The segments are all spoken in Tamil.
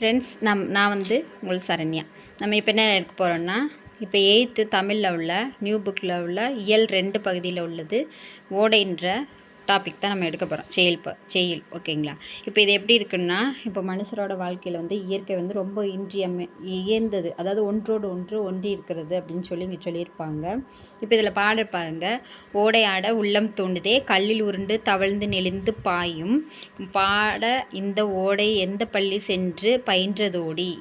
ஃப்ரெண்ட்ஸ் நம் நான் வந்து உங்கள் சரண்யா. நம்ம இப்போ என்ன எடுக்க போகிறோன்னா இப்போ எயித்து தமிழில் உள்ள நியூ புக்கில் உள்ள இயல் ரெண்டு பகுதியில் உள்ளது ஓடைன்ற டாபிக் தான் நம்ம எடுக்க போகிறோம் செயல் செயல் ஓகேங்களா? இப்போ இது எப்படி இருக்குன்னா இப்போ மனுஷரோட வாழ்க்கையில் வந்து இயற்கை வந்து ரொம்ப இன்றியமை இயந்தது. அதாவது ஒன்றோடு ஒன்று ஒன்றி இருக்கிறது அப்படின்னு சொல்லி இங்கே சொல்லியிருப்பாங்க. இப்போ இதில் பாட பாருங்க. ஓடையாட உள்ளம் தூண்டுதே கல்லில் உருண்டு தவழ்ந்து நெளிந்து பாயும். பாட இந்த ஓடை எந்த பள்ளி சென்று பயின்றதோடி.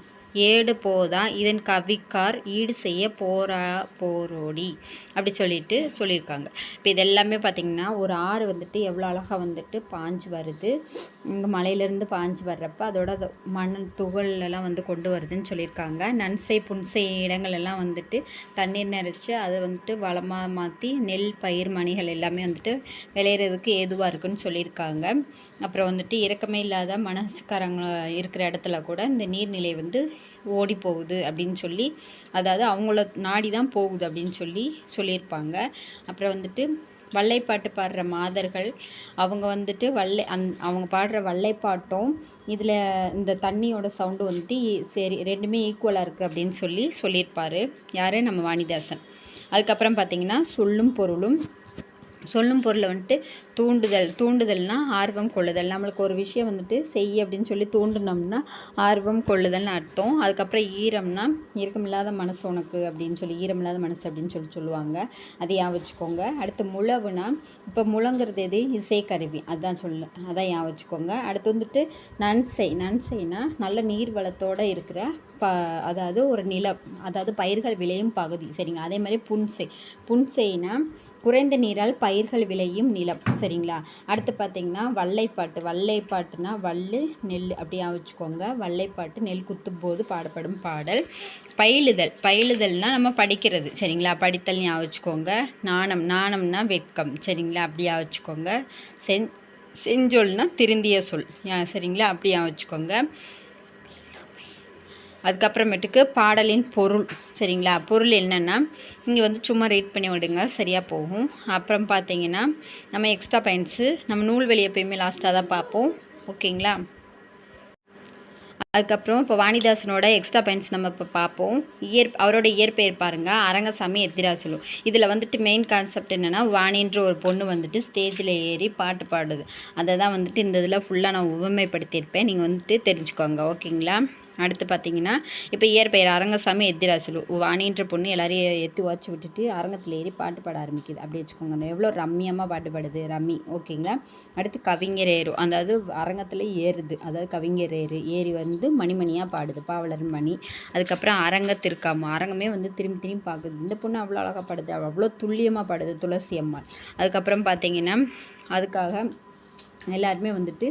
ஏடு போதா? இதன் கவிக்கார் ஈடு செய்ய போரா போரோடி. அப்படி சொல்லிட்டு சொல்லியிருக்காங்க. இப்போ இதெல்லாமே பார்த்திங்கன்னா ஒரு ஆறு வந்துட்டு எவ்வளோ அழகாக வந்துட்டு பாஞ்சு வருது. இங்கே மலையிலேருந்து பாஞ்சு வர்றப்ப அதோட மண் துகள்லாம் வந்து கொண்டு வருதுன்னு சொல்லியிருக்காங்க. நன்சை புன்சை இடங்கள் எல்லாம் வந்துட்டு தண்ணீர் நிறைச்சி அதை வந்துட்டு வளமாக மாற்றி நெல் பயிர் மணிகள் எல்லாமே வந்துட்டு விளையிறதுக்கு ஏதுவாக இருக்குன்னு சொல்லியிருக்காங்க. அப்புறம் வந்துட்டு இறக்கமே இல்லாத மனசுக்காரங்க இருக்கிற இடத்துல கூட இந்த நீர்நிலை வந்து ஓடி போகுது அப்படின்னு சொல்லி அதாவது அவங்கள நாடி தான் போகுது அப்படின்னு சொல்லி சொல்லியிருப்பாங்க. அப்புறம் வந்துட்டு வல்லைப்பாட்டு பாடுற மாதர்கள் அவங்க வந்துட்டு வல்லை அந் அவங்க பாடுற வல்லைப்பாட்டும் இதில் இந்த தண்ணியோட சவுண்டு வந்துட்டு சரி ரெண்டுமே ஈக்குவலாக இருக்குது அப்படின்னு சொல்லி சொல்லியிருப்பார். யார்? நம்ம வாணிதாசன். அதுக்கப்புறம் பார்த்திங்கன்னா சொல்லும் பொருளும் சொல்லும் பொருளை வந்துட்டு தூண்டுதல் தூண்டுதல்னா ஆர்வம் கொள்ளுதல். நம்மளுக்கு ஒரு விஷயம் வந்துட்டு செய் அப்படின்னு சொல்லி தூண்டுனோம்னா ஆர்வம் கொள்ளுதல்னு அர்த்தம். அதுக்கப்புறம் ஈரம்னா ஈரமில்லாத மனசு உனக்கு அப்படின்னு சொல்லி ஈரமில்லாத மனசு அப்படின்னு சொல்லி சொல்லுவாங்க. அதை ஞாபகம் வச்சுக்கோங்க. அடுத்து முழவுனா இப்போ முழங்குறது எது? இசைக்கருவி. அதான் சொல்ல அதான் ஞாபகம் வச்சுக்கோங்க. அடுத்து வந்துட்டு நன்சை நன்சைனா நல்ல நீர் வளத்தோடு இருக்கிற ப அதாவது ஒரு நிலம் அதாவது பயிர்கள் விளையும் பகுதி. சரிங்களா? அதே மாதிரி புன்சை புன்செய்னா குறைந்த நீரால் பயிர்கள் விளையும் நிலம். சரிங்களா? அடுத்து பார்த்திங்கன்னா வல்லைப்பாட்டு. வல்லைப்பாட்டுனா வல்லு நெல் அப்படியா வச்சுக்கோங்க. வல்லைப்பாட்டு நெல் குத்தும் போது பாடப்படும் பாடல். பயிலுதல். பயிலுதல்னால் நம்ம படிக்கிறது. சரிங்களா? படித்தல் ஞாபகம் வச்சுக்கோங்க. நாணம். நாணம்னா வெட்கம். சரிங்களா? அப்படியா வச்சுக்கோங்க. செஞ் செஞ்சொல்னா திருந்திய சொல். சரிங்களா? அப்படியா வச்சுக்கோங்க. அதுக்கப்புறமேட்டுக்கு பாடலின் பொருள் சரிங்களா? பொருள் என்னென்னா இங்கே வந்து சும்மா ரீட் பண்ணி விடுங்க சரியாக போகும். அப்புறம் பார்த்தீங்கன்னா நம்ம எக்ஸ்ட்ரா பாயிண்ட்ஸு நம்ம நூல்வெளி எப்பயுமே லாஸ்ட்டாக தான் பார்ப்போம். ஓகேங்களா அதுக்கப்புறம் இப்போ வாணிதாசனோட எக்ஸ்ட்ரா பாயிண்ட்ஸ் நம்ம இப்போ பார்ப்போம். இயற் அவரோட இயற்பெயர் பாருங்கள் அரங்கசாமி எத்திராசுலு. இதில் வந்துட்டு மெயின் கான்செப்ட் என்னென்னா வாணின்ற ஒரு பொண்ணு வந்துட்டு ஸ்டேஜில் ஏறி பாட்டு பாடுது. அதை தான் வந்துட்டு இந்த இதில் ஃபுல்லாக நான் உவமைப்படுத்தியிருப்பேன். நீங்கள் வந்துட்டு தெரிஞ்சுக்கோங்க. ஓகேங்களா? அடுத்து பார்த்தீங்கன்னா இப்போ இயற்பெயர் அரங்கசாமி எத்திராசுலு. வாணின்ற பொண்ணு எல்லாரையும் எத்தி வச்சு விட்டுட்டு அரங்கத்தில் ஏறி பாட்டு பாட ஆரம்பிக்குது. அப்படி வச்சுக்கோங்க. எவ்வளோ ரம்மியமாக பாட்டு பாடுது? ரம்மி. ஓகேங்களா? அடுத்து கவிஞர் ஏறும் அதாவது அரங்கத்தில் ஏறுது. அதாவது கவிஞர் ஏறு ஏறி வந்து வந்து மணிமணியாக பாடுது பாவலர் மணி. அதுக்கப்புறம் அரங்கத்திற்காம அரங்கமே வந்து திரும்பி திரும்பி பார்க்குது இந்த பொண்ணு அவ்வளோ அழகாக பாடுது. அவ்வளோ துல்லியமாக பாடுது துளசி அம்மாள். அதுக்கப்புறம் பார்த்தீங்கன்னா அதுக்காக எல்லாருமே வந்துட்டு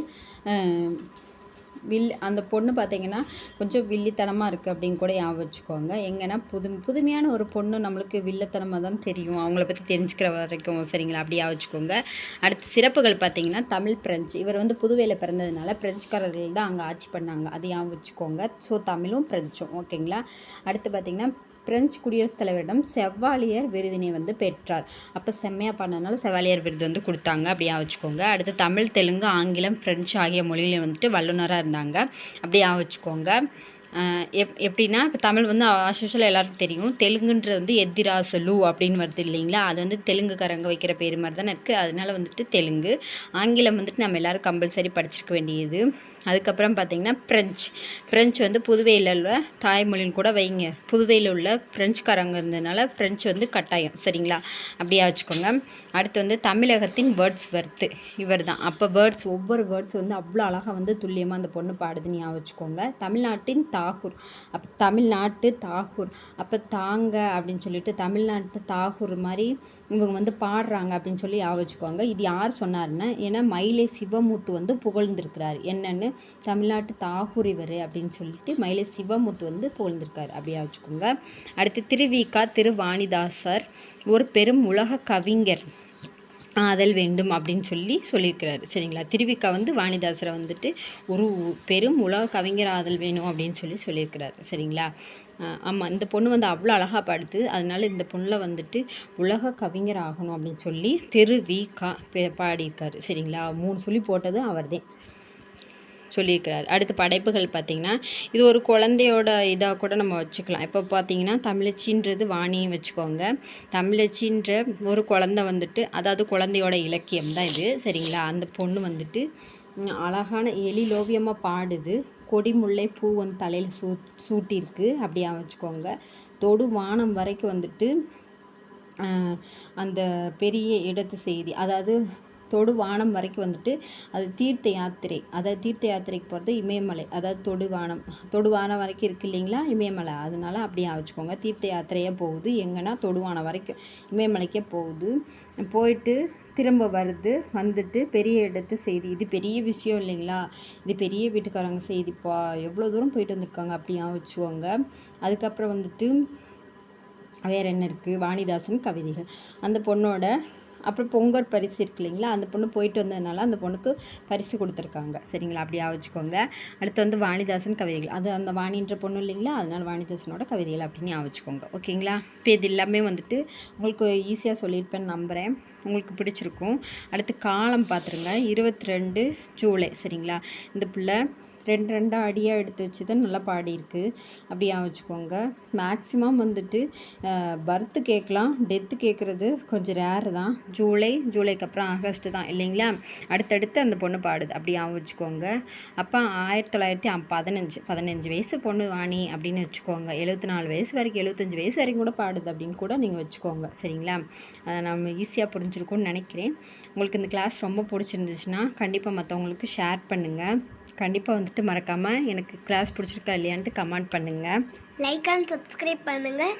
வில் அந்த பொண்ணு பார்த்திங்கன்னா கொஞ்சம் வில்லித்தனமாக இருக்குது அப்படின்னு கூட ஞாபகம் வச்சுக்கோங்க. எங்கன்னா புது புதுமையான ஒரு பொண்ணு நம்மளுக்கு வில்லத்தனமாக தான் தெரியும். அவங்கள பற்றி தெரிஞ்சுக்கிற வரைக்கும் சரிங்களா? அப்படி ஞாபகம் வச்சுக்கோங்க. அடுத்து சிறப்புகள் பார்த்தீங்கன்னா தமிழ் பிரெஞ்சு. இவர் வந்து புதுவையில் பிறந்ததுனால பிரெஞ்சுக்காரர்கள் தான் அங்கே ஆட்சி பண்ணாங்க. அது ஞாபகம் வச்சுக்கோங்க. ஸோ தமிழும் பிரெஞ்சும். ஓகேங்களா? அடுத்து பார்த்தீங்கன்னா பிரெஞ்சு குடியரசுத் தலைவரிடம் செவ்வாலியர் விருதினை வந்து பெற்றார். அப்போ செம்மையாக பண்ணதுனால செவ்வாலியர் விருது வந்து கொடுத்தாங்க. அப்படியா வச்சுக்கோங்க. அடுத்து தமிழ் தெலுங்கு ஆங்கிலம் பிரெஞ்சு ஆகிய மொழிகளில் வந்துட்டு வல்லுநராக இருந்தாங்க அப்படியே வச்சுக்கோங்க. எப் எப்படின்னா இப்போ தமிழ் வந்து ஆஸ்யூஷுவல் எல்லாருக்கும் தெரியும். தெலுங்குன்றது வந்து எத்திராசலு அப்படின்னு வருது இல்லைங்களா? அது வந்து தெலுங்குக்காரங்க வைக்கிற பேர் மாதிரி தானே இருக்குது அதனால வந்துட்டு தெலுங்கு. ஆங்கிலம் வந்துட்டு நம்ம எல்லோரும் கம்பல்சரி படிச்சிருக்க வேண்டியது. அதுக்கப்புறம் பார்த்திங்கன்னா பிரெஞ்சு. பிரெஞ்சு வந்து புதுவையில் உள்ள தாய்மொழின்னு கூட வைங்க. புதுவையில் உள்ள ஃப்ரெஞ்சுக்காரங்க இருந்ததுனால பிரெஞ்சு வந்து கட்டாயம். சரிங்களா? அப்படியே வச்சுக்கோங்க. அடுத்து வந்து தமிழகத்தின் வேர்ட்ஸ் வர்த்து இவர் தான் அப்போ வேர்ட்ஸ் ஒவ்வொரு வேர்ட்ஸ் வந்து அவ்வளோ அழகாக வந்து துல்லியமாக அந்த பொண்ணு பாடுதுன்னு ஞாபகம் வச்சுக்கோங்க. தமிழ்நாட்டின் தாகூர். அப்போ தமிழ்நாட்டு தாகூர். அப்போ தாங்க அப்படின்னு சொல்லிட்டு தமிழ்நாட்டு தாகூர் மாதிரி இவங்க வந்து பாடுறாங்க அப்படின்னு சொல்லி ஞாபகம் வச்சுக்கோங்க. இது யார் சொன்னார்னா ஏன்னா மயிலை சிவமுத்து வந்து புகழ்ந்திருக்கிறார். என்னென்னு? தமிழ்நாட்டு தாகூர் இவர் அப்படின்னு சொல்லிட்டு மயிலை சிவமுத்து வந்து புகழ்ந்திருக்கார். அப்படியே வச்சுக்கோங்க. அடுத்து திருவிகா திருவாணிதாசர் ஒரு பெரும் உலக கவிஞர். ஆதல் வேண்டும் அப்படின்னு சொல்லி சொல்லியிருக்கிறாரு. சரிங்களா? திருவிக்கா வந்து வாணிதாசரை வந்துட்டு ஒரு பெரும் உலக கவிஞர் ஆதல் வேணும் அப்படின்னு சொல்லி சொல்லியிருக்கிறாரு. சரிங்களா? ஆமாம் இந்த பொண்ணு வந்து அவ்வளோ அழகாக பாடுது. அதனால இந்த பொண்ணில் வந்துட்டு உலக கவிஞர் ஆகணும் அப்படின்னு சொல்லி திருவிக்கா பாடியிருக்காரு. சரிங்களா? மூணு சொல்லி போட்டது அவர்தான் சொல்லியிருக்கிறார். அடுத்து படைப்புகள் பார்த்திங்கன்னா இது ஒரு குழந்தையோட இதாக கூட நம்ம வச்சுக்கலாம். இப்போ பார்த்திங்கன்னா தமிழச்சின்றது வாணியும் வச்சுக்கோங்க. தமிழச்சின்ற ஒரு குழந்தை வந்துட்டு அதாவது குழந்தையோட இலக்கியம் தான் இது. சரிங்களா? அந்த பொண்ணு வந்துட்டு அழகான அழகான எழிலோவியமாக பாடுது. கொடி முல்லை பூ வந்து தலையில் சூ சூட்டியிருக்கு. அப்படியா வச்சுக்கோங்க. தொடு வானம் வரைக்கும் வந்துட்டு அந்த பெரிய இடத்து செய்தி அதாவது தொடு வானம் வரைக்கும் வந்துட்டு அது தீர்த்த யாத்திரை அதாவது தீர்த்த யாத்திரைக்கு போகிறது இமயமலை அதாவது தொடுவானம் தொடுவானம் வரைக்கும் இருக்கு இல்லைங்களா? இமயமலை. அதனால அப்படியே வச்சுக்கோங்க. தீர்த்த யாத்திரையாக போகுது. எங்கன்னா தொடுவானம் வரைக்கும் இமயமலைக்கே போகுது. போயிட்டு திரும்ப வருது. வந்துட்டு பெரிய இடத்து செய்தி. இது பெரிய விஷயம் இல்லைங்களா? இது பெரிய வீட்டுக்காரங்க செய்திப்பா. எவ்வளோ தூரம் போயிட்டு வந்திருக்காங்க அப்படியா வச்சுக்கோங்க. அதுக்கப்புறம் வந்துட்டு வேறு என்ன இருக்குது வாணிதாசன் கவிதைகள். அந்த பொண்ணோட அப்புறம் பொங்கல் பரிசு இருக்கு இல்லைங்களா? அந்த பொண்ணு போயிட்டு வந்ததுனால அந்த பொண்ணுக்கு பரிசு கொடுத்துருக்காங்க. சரிங்களா? அப்படியே ஆவச்சுக்கோங்க. அடுத்து வந்து வாணிதாசன் கவிதைகள். அது அந்த வாணின்ற பொண்ணு இல்லைங்களா? அதனால் வாணிதாசனோட கவிதைகள் அப்படின்னு ஆவச்சுக்கோங்க ஓகேங்களா? இப்போ இது எல்லாமே வந்துட்டு உங்களுக்கு ஈஸியாக சொல்லியிருப்பேன்னு நம்புகிறேன் உங்களுக்கு பிடிச்சிருக்கும். அடுத்து காலம் பார்த்துருங்க. இருபத்தி ரெண்டு ஜூலை. சரிங்களா? இந்த பிள்ளை ரெண்டு ரெண்டாக அடியாக எடுத்து வச்சு தான் நல்லா பாடியிருக்கு. அப்படியா வச்சுக்கோங்க. மேக்ஸிமம் வந்துட்டு பர்த்து கேட்கலாம் டெத்து கேட்குறது கொஞ்சம் ரேர் தான். ஜூலை ஜூலைக்கு அப்புறம் ஆகஸ்ட் தான் இல்லைங்களா? அடுத்தடுத்து அந்த பொண்ணு பாடுது. அப்படியா வச்சுக்கோங்க. அப்போ ஆயிரத்தி தொள்ளாயிரத்தி பதினஞ்சு பதினஞ்சு வயசு பொண்ணு வாணி அப்படின்னு வச்சுக்கோங்க. எழுபத்தி நாலு வயசு வரைக்கும் எழுபத்தஞ்சு வயசு வரைக்கும் கூட பாடுது அப்படின்னு கூட நீங்கள் வச்சுக்கோங்க. சரிங்களா? அதை நம்ம ஈஸியாக புரிஞ்சிருக்கும்னு நினைக்கிறேன். உங்களுக்கு இந்த கிளாஸ் ரொம்ப பிடிச்சிருந்துச்சுன்னா கண்டிப்பாக மற்றவங்களுக்கு ஷேர் பண்ணுங்கள் கண்டிப்பாக வந்துட்டு மறக்காமல் எனக்கு கிளாஸ் பிடிச்சிருக்கா இல்லையான்ட்டு கமெண்ட் பண்ணுங்கள் லைக் அண்ட் சப்ஸ்கிரைப் பண்ணுங்கள்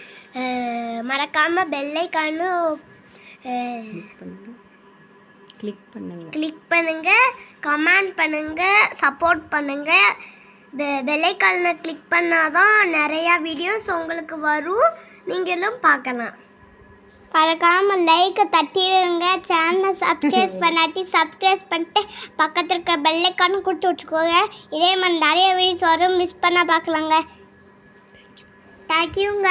மறக்காமல் பெல்லைக்கானும் கிளிக் பண்ணுங்கள் கிளிக் பண்ணுங்கள் கிளிக் பண்ணுங்கள் கமெண்ட் பண்ணுங்கள் சப்போர்ட் பண்ணுங்கள் பெ பெல்லைக்கானை கிளிக் பண்ணால் தான் நிறையா வீடியோஸ் உங்களுக்கு வரும். நீங்களும் பார்க்கலாம். மறக்காமல் லைக்கை தட்டி விடுங்க சேனலை சப்ஸ்கிரைப் பண்ணாட்டி சப்ஸ்கிரைப் பண்ணிட்டு பக்கத்தில் இருக்க பெல்லைக்கானும் கொடுத்து வச்சுக்கோங்க. இதே மாதிரி நிறைய வீடியோஸ் வரும். மிஸ் பண்ணால் பார்க்கலாங்க. தேங்க்யூங்க